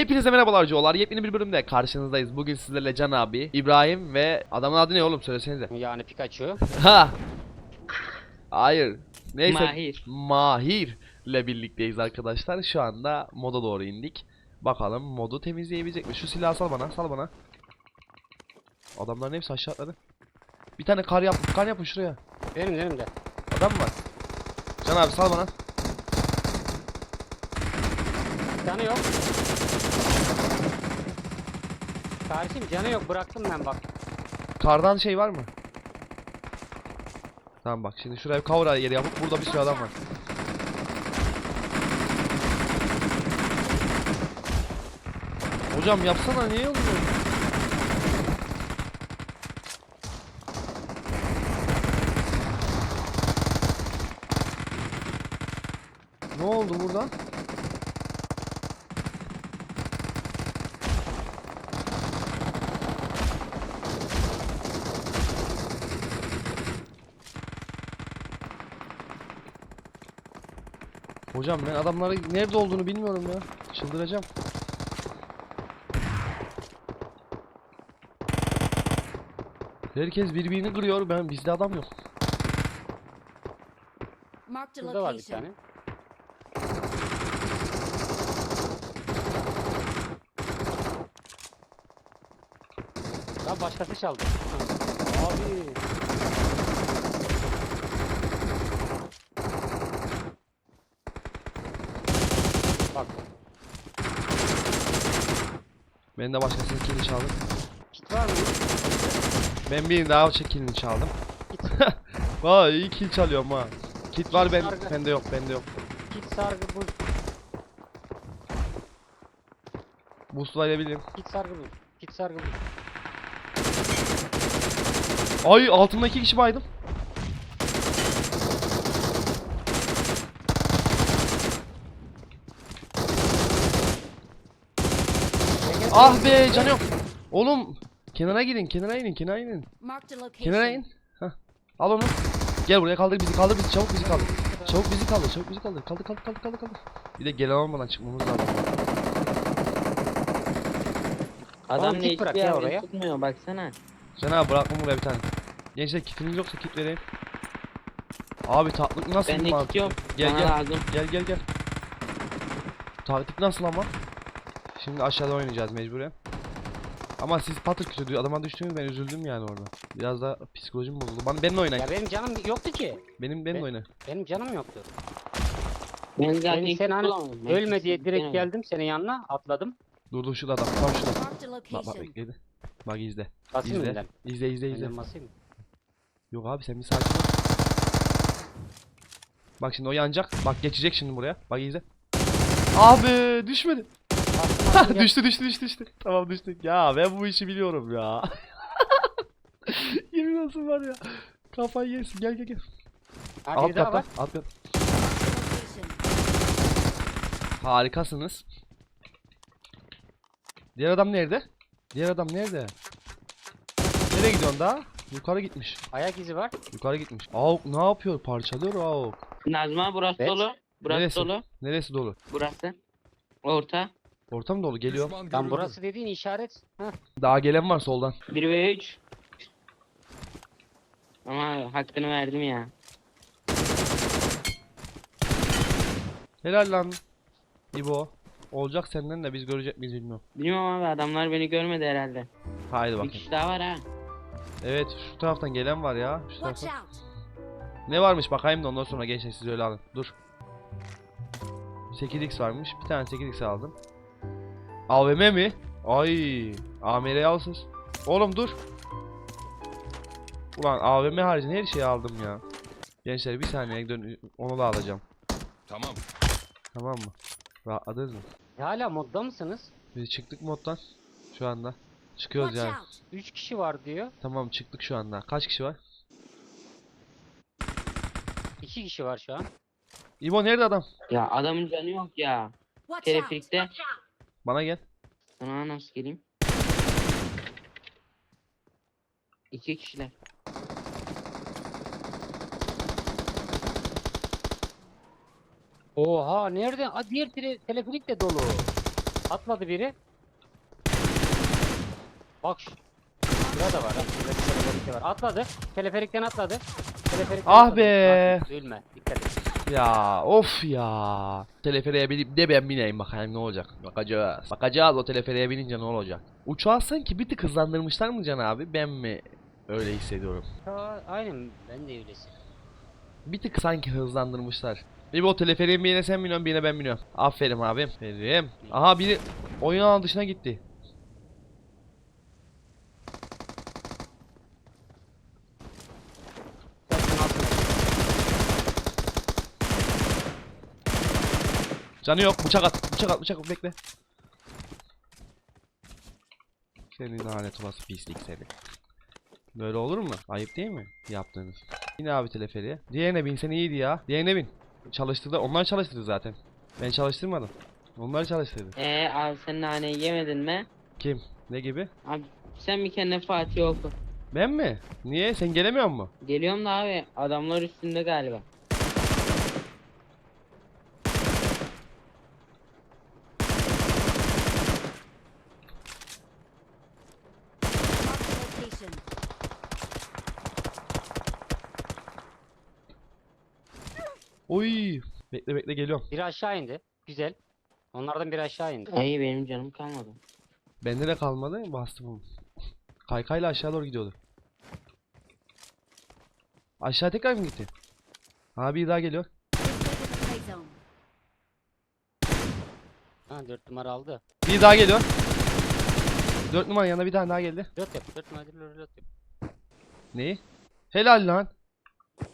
Hepinize merhabalar Joğlar. Yepyeni bir bölümde karşınızdayız. Bugün sizlerle Can abi, İbrahim ve adamın adı ne oğlum söylesenize. Yani Pikachu. Ha. Hayır. Neyse. Mahir. Mahir ile birlikteyiz arkadaşlar. Şu anda moda doğru indik. Bakalım modu temizleyebilecek mi? Şu silahı sal bana, sal bana. Adamların hepsi aşağı atladı. Bir tane kar yap, kar yapın şuraya. Benim benim de. Adam mı var? Can abi sal bana. Canı yok. Kardeşim canı yok bıraktım ben bak. Kardan şey var mı? Tamam bak şimdi şuraya bir kavra yeri yapıp burada bir sürü adam var. Hocam yapsana niye oluyor? Ne oldu burada? Hocam ben adamların nerede olduğunu bilmiyorum ya. Çıldıracağım. Herkes birbirini kırıyor. Ben bizde adam yok. Marked a Şurada var bir location. tane. Lan başkası çaldı. Abi. Ben de başkasının kilini çaldım. kit var mı? Ben birinin daha kilini çaldım. Kit. Vay iyi kill çalıyorum ha. Kit var ben Sargı. bende yok bende yok. Kit sargı bul. Boostlayabilirim. Kit sargı bul. Kit sargı bul. Ay altımda iki kişi baydım. Ah be canı yok. Oğlum kenara gidin kenara inin kenara inin. Kenara in. Hah. Al onu. Gel buraya kaldır bizi kaldır bizi çabuk bizi kaldır. Çabuk bizi kaldır çabuk bizi kaldır. Kaldır kaldır kaldır kaldır kaldır. Bir de gelen olmadan çıkmamız lazım. Adam Oğlum ne bırak ya oraya. tutmuyor baksana. Can abi bırakma buraya bir tane. Gençler kitiniz yoksa kit vereyim. Abi taktik nasıl Ben bir mantık? gidiyorum. Gel Bana gel. lazım. Gel gel gel. Taktik nasıl ama? Şimdi aşağıda oynayacağız mecburen. Ama siz patır kütür diyor. Adama düştünüz ben üzüldüm yani orada. Biraz da psikolojim bozuldu. Bana benimle oynayın. Ya benim canım yoktu ki. Benim benimle Ben- oyna. Benim canım yoktu. Ben zaten Senin sen hani kullanmadım. Ben ölme diye direkt denemedim. geldim senin yanına atladım. Dur dur şurada adam. Tam şurada. Marked a Bak bak location. bekledi. Bak izle. Basayım mı İzle. önden? İzle izle izle. Önden basayım mı? Yok abi sen bir sakin ol. Bak şimdi o yanacak. Bak geçecek şimdi buraya. Bak izle. Abi düşmedi. Düştü düştü düştü düştü. Tamam düştü. Ya ben bu işi biliyorum ya. Yemin olsun var ya. Kafayı yersin. Gel gel gel. Ha, Alt katta. Alt kat. Harikasınız. Diğer adam nerede? Diğer adam nerede? Nereye gidiyorsun daha? Yukarı gitmiş. Ayak izi var. Yukarı gitmiş. Avuk ne yapıyor? Parçalıyor Avuk. Nazma burası Evet. dolu. Burası Neresi? dolu. Neresi dolu? Burası. Orta. Ortam dolu geliyor. Lan burası dediğin işaret. Heh. Daha gelen var soldan. 1 ve 3. Ama hakkını verdim ya. Helal lan. İbo. Olacak senden de biz görecek miyiz bilmiyorum. Bilmiyorum abi adamlar beni görmedi herhalde. Haydi Bir bakayım. kişi daha var ha. Evet şu taraftan gelen var ya. Şu Watch taraftan. out. Ne varmış bakayım da ondan sonra gençler siz öyle alın. Dur. 8x varmış. Bir tane 8x aldım. AVM mi? Ay, AMR'yi alsın. Oğlum dur. Ulan AVM haricinde her şeyi aldım ya. Gençler bir saniye dön onu da alacağım. Tamam. Tamam mı? Rahatladınız mı? E, Hala modda mısınız? Biz çıktık moddan. Şu anda. Çıkıyoruz Watch yani. out. 3 kişi var diyor. Tamam çıktık şu anda. Kaç kişi var? 2 kişi var şu an. İbo nerede adam? Ya adamın canı yok ya. Watch out. Teleferikte. Bana gel. Sana nasıl geleyim? İki kişiler. Oha nerede? Aa, diğer tele teleferik de dolu. Atladı biri. Bak şu. Burada da var. ha, Şurada bir teleferik de var. Atladı. Teleferikten atladı. Teleferikten Ah atladı. be. Bak, Ölme. Dikkat et. Ya of ya. Teleferiğe binip de ben bineyim bakayım ne olacak. Bakacağız. Bakacağız o teleferiğe binince ne olacak. Uçağı sanki bir tık hızlandırmışlar mı Can abi? Ben mi öyle hissediyorum? Aynen ben de öylesi. Bir tık sanki hızlandırmışlar. Bir o teleferiğin birine sen biniyorsun birine ben biniyorum. Aferin abim. Aferin. Aha biri oyun alanı dışına gitti. Canı yok. Bıçak at. Bıçak at. Bıçak at. Bekle. Senin lanet olası pislik seni. Böyle olur mu? Ayıp değil mi? Yaptığınız. Yine abi teleferiye. Diğerine binsen iyiydi ya. Diğerine bin. Çalıştırdı. Onlar çalıştırdı zaten. Ben çalıştırmadım. Onlar çalıştırdı. Ee abi sen naneyi yemedin mi? Kim? Ne gibi? Abi sen bir kendine Fatih oku. Ben mi? Niye? Sen gelemiyor mu? Geliyorum da abi adamlar üstünde galiba. Location. Oy. Bekle bekle geliyorum. Biri aşağı indi. Güzel. Onlardan biri aşağı indi. Ay benim canım kalmadı. Bende de kalmadı. Bastım onu. Kaykayla aşağı doğru gidiyordu. Aşağı tekrar mı gitti? Abi daha geliyor. Ha 4 numara aldı. Bir daha geliyor. 4 numara yanına bir tane daha geldi. 4 yap. 4 numara 4 yap. Neyi? Helal lan.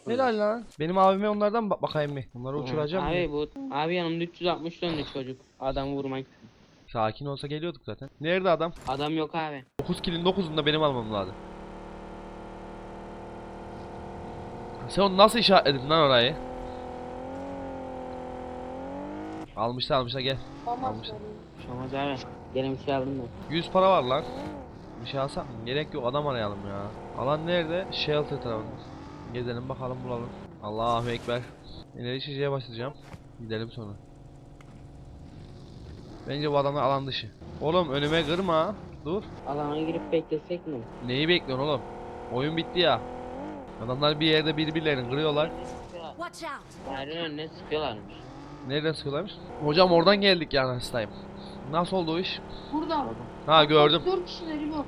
Helal lan. Benim abime onlardan bak bakayım mı? Onları uçuracağım. mı? Abi bu abi yanımda 360 döndü çocuk. Adamı vurmak. Sakin olsa geliyorduk zaten. Nerede adam? Adam yok abi. 9 kilin 9'unu da benim almam lazım. Sen onu nasıl işaretledin lan orayı? Almışlar almışlar gel. Almışlar. Şamaz abi. Gelin bir şey aldım da. 100 para var lan. Bir şey alsak mı? Gerek yok adam arayalım ya. Alan nerede? Shelter tarafında. Gezelim bakalım bulalım. Allahu Ekber. Enerji içeceğe başlayacağım. Gidelim sonra. Bence bu adamlar alan dışı. Oğlum önüme kırma. Dur. Alana girip beklesek mi? Neyi bekliyorsun oğlum? Oyun bitti ya. Adamlar bir yerde birbirlerini kırıyorlar. Watch out. Yerin önüne sıkıyorlarmış. Nereden sıkıyorlarmış? Hocam oradan geldik yani hastayım. Nasıl oldu o iş? Burada. Ha gördüm. 4 kişileri bu.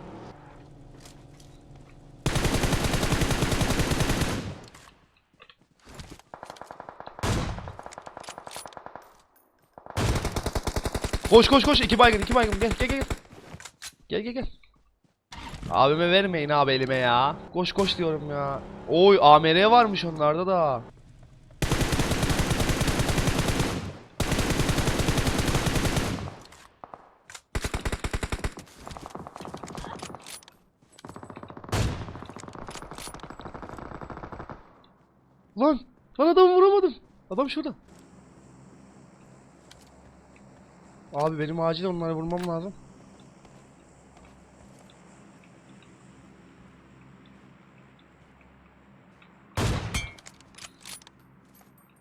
Koş koş koş iki baygın iki baygın gel gel gel. Gel gel gel. Abime vermeyin abi elime ya. Koş koş diyorum ya. Oy AMR varmış onlarda da. Lan! Adamı vuramadım. Adam şurada. Abi benim acil onları vurmam lazım.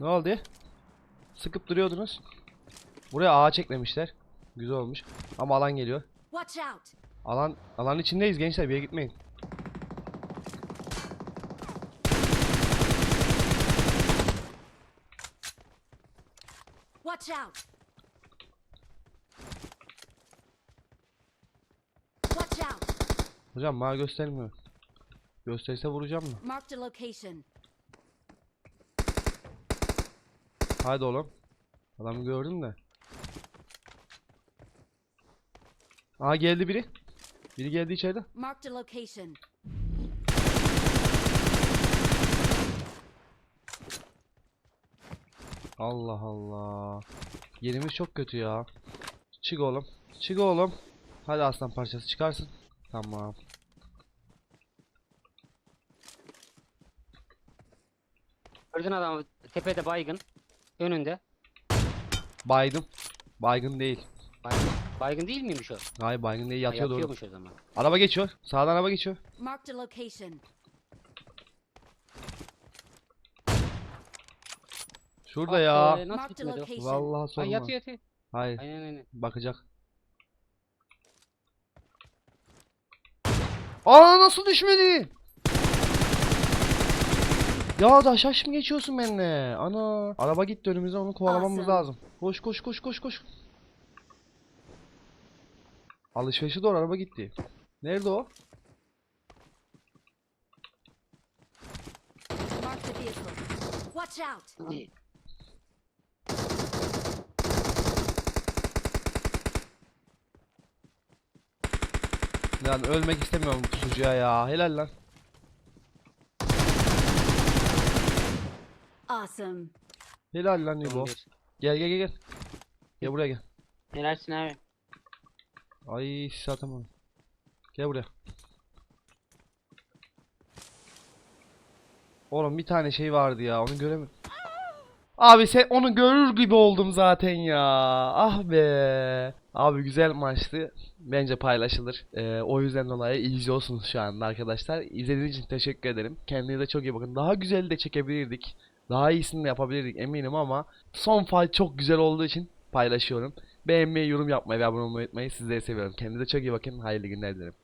Ne oldu? Sıkıp duruyordunuz. Buraya ağaç eklemişler. Güzel olmuş. Ama alan geliyor. Alan alanın içindeyiz gençler bir yere gitmeyin. Watch out. Watch out. Hocam bana göstermiyor. Gösterse vuracağım mı? Marked a location. Haydi oğlum. Adamı gördüm de. Aa geldi biri. Biri geldi içeride. Marked a location. Allah Allah. Yerimiz çok kötü ya. Çık oğlum. Çık oğlum. Hadi aslan parçası çıkarsın. Tamam. Gördün adamı tepede baygın. Önünde. Baydım. Baygın değil. Baygın, baygın değil miymiş o? Ha, Hayır baygın değil yatıyor doğru. Yatıyormuş o zaman. Araba geçiyor. Sağdan araba geçiyor. Marked a location. Şurada ya. nasıl Marked gitmedi? o? location. Vallahi Ay, sorma. yatıyor yatıyor. Hayır. Aynen aynen. Bakacak. Aa nasıl düşmedi? Ya da aşağı mı geçiyorsun benimle? Ana. Araba gitti önümüze onu kovalamamız Awesome. lazım. Koş koş koş koş koş. Alışverişe doğru araba gitti. Nerede o? Watch out. Lan ölmek istemiyorum bu çocuğa ya. Helal lan. Awesome. Helal lan Yubo. Gel gel gel gel. Gel buraya gel. Helalsin abi. Ay sis atamam. Gel buraya. Oğlum bir tane şey vardı ya onu göremedim. Abi sen onu görür gibi oldum zaten ya. Ah be. Abi güzel maçtı. Bence paylaşılır. Ee, o yüzden dolayı izliyorsunuz şu anda arkadaşlar. İzlediğiniz için teşekkür ederim. Kendinize çok iyi bakın. Daha güzel de çekebilirdik. Daha iyisini de yapabilirdik eminim ama son fight çok güzel olduğu için paylaşıyorum. Beğenmeyi, yorum yapmayı ve abone olmayı unutmayın. Sizleri seviyorum. Kendinize çok iyi bakın. Hayırlı günler dilerim.